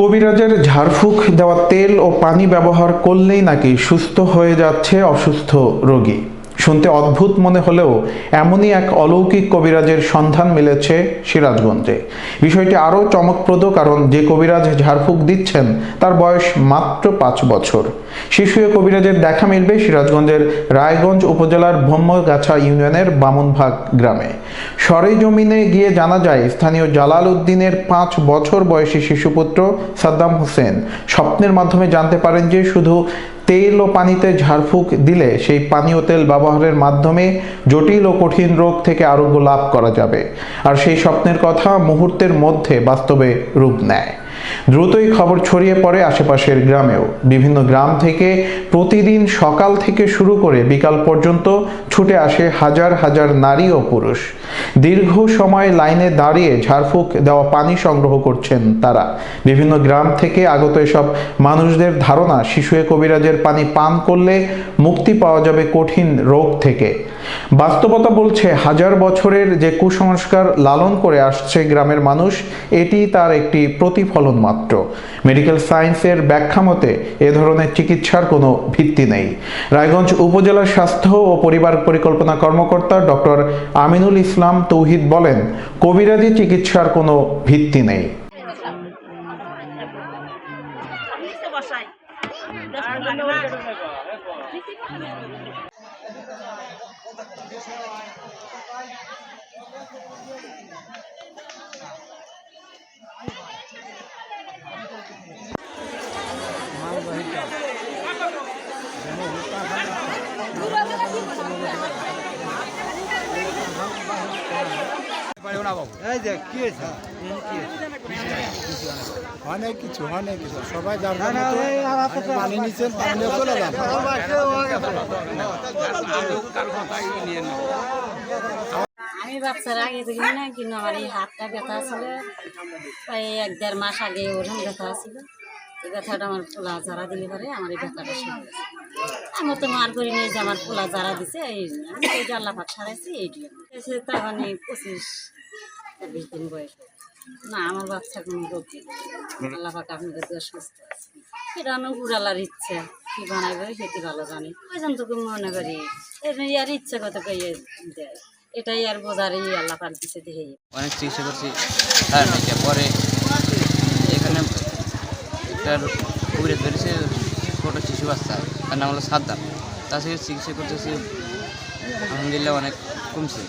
কবিরাজের ঝাড়ফুঁক দেওয়া তেল ও পানি ব্যবহার করলেই নাকি সুস্থ হয়ে যাচ্ছে অসুস্থ রোগী। শুনতে অদ্ভুত মনে হলেও এমনই এক অলৌকিক কবিরাজের সন্ধান মিলেছে সিরাজগঞ্জে। বিষয়টি আরও চমকপ্রদ কারণ যে কবিরাজ ঝাড়ফুঁক দিচ্ছেন, তার বয়স মাত্র পাঁচ বছর। শিশুয়ে কবিরাজের দেখা মিলবে সিরাজগঞ্জের রায়গঞ্জ উপজেলার ব্রহ্মগাছা ইউনিয়নের বামনভাগ গ্রামে। সরেজমিনে গিয়ে জানা যায়, স্থানীয় জালাল উদ্দিনের পাঁচ বছর বয়সী শিশুপুত্র সাদ্দাম হোসেন স্বপ্নের মাধ্যমে জানতে পারেন যে শুধু তেল ও পানিতে ঝাড়ফুঁক দিলে সেই পানীয় তেল ব্যবহারের মাধ্যমে জটিল ও কঠিন রোগ থেকে আরোগ্য লাভ করা যাবে। আর সেই স্বপ্নের কথা মুহূর্তের মধ্যে বাস্তবে রূপ নেয়। দ্রুতই খবর ছড়িয়ে পড়ে আশেপাশের গ্রামেও। বিভিন্ন গ্রাম থেকে প্রতিদিন সকাল থেকে শুরু করে বিকাল পর্যন্ত ছুটে আসে হাজার হাজার নারী ও পুরুষ। দীর্ঘ সময় লাইনে দাঁড়িয়ে ঝাড়ফুঁক দেওয়া পানি সংগ্রহ করছেন তারা। বিভিন্ন গ্রাম থেকে আগত এসব মানুষদের ধারণা শিশুয়ে কবিরাজের পানি পান করলে মুক্তি পাওয়া যাবে কঠিন রোগ থেকে। বাস্তবতা বলছে, হাজার বছরের যে কুসংস্কার লালন করে আসছে গ্রামের মানুষ, এটি তার একটি প্রতিফলন মাত্র। মেডিকেল সায়েন্সের ব্যাখ্যা মতে, এ ধরনের চিকিৎসার কোনো ভিত্তি নেই। রায়গঞ্জ উপজেলার স্বাস্থ্য ও পরিবার পরিকল্পনা কর্মকর্তা ডক্টর আমিনুল ইসলাম তৌহিদ বলেন, কবিরাজি চিকিৎসার কোনো ভিত্তি নেই। বসাই। দশ মিনিট লাগবে না। এই যে কি হয়েছে অনেক কিছু অনেক কিছু সবাই পানি নিচ্ছেন পানি চলে যান আমি বাচ্চার আগে দেখি না কিন্তু আমার এই হাতটা ব্যথা ছিল প্রায় এক দেড় মাস আগে ওরকম ব্যথা ছিল এই ব্যথাটা আমার পোলা যারা দিলে পারে আমার এই ব্যথাটা শুরু। আমি তো মার করি নিয়ে যে আমার পোলা যারা দিছে এই আমি এই যে আল্লাহ পাক সারাইছি এইটি এসে তখন এই পঁচিশ ছাব্বিশ দিন বয়স না আমার বাচ্চা কোনো রোগ নেই। আল্লাহ পাক আপনি কাছে সুস্থ আছে। এটা আমার উড়ালার ইচ্ছা কি বানাইবে সেটি ভালো জানি। ওই জন্য তোকে মনে করি এর ইয়ার ইচ্ছা কত কইয়ে দেয়। এটাই আর বোঝারই আল্লাহ পাক দিছে দেখে অনেক চিকিৎসা করছি পরে একটা উপরে ধরেছে ছোটো শিশু বাচ্চা, তার নাম হলো সাদ্দাম তার সাথে চিকিৎসা করতেছি, আলহামদুলিল্লাহ অনেক কমছে.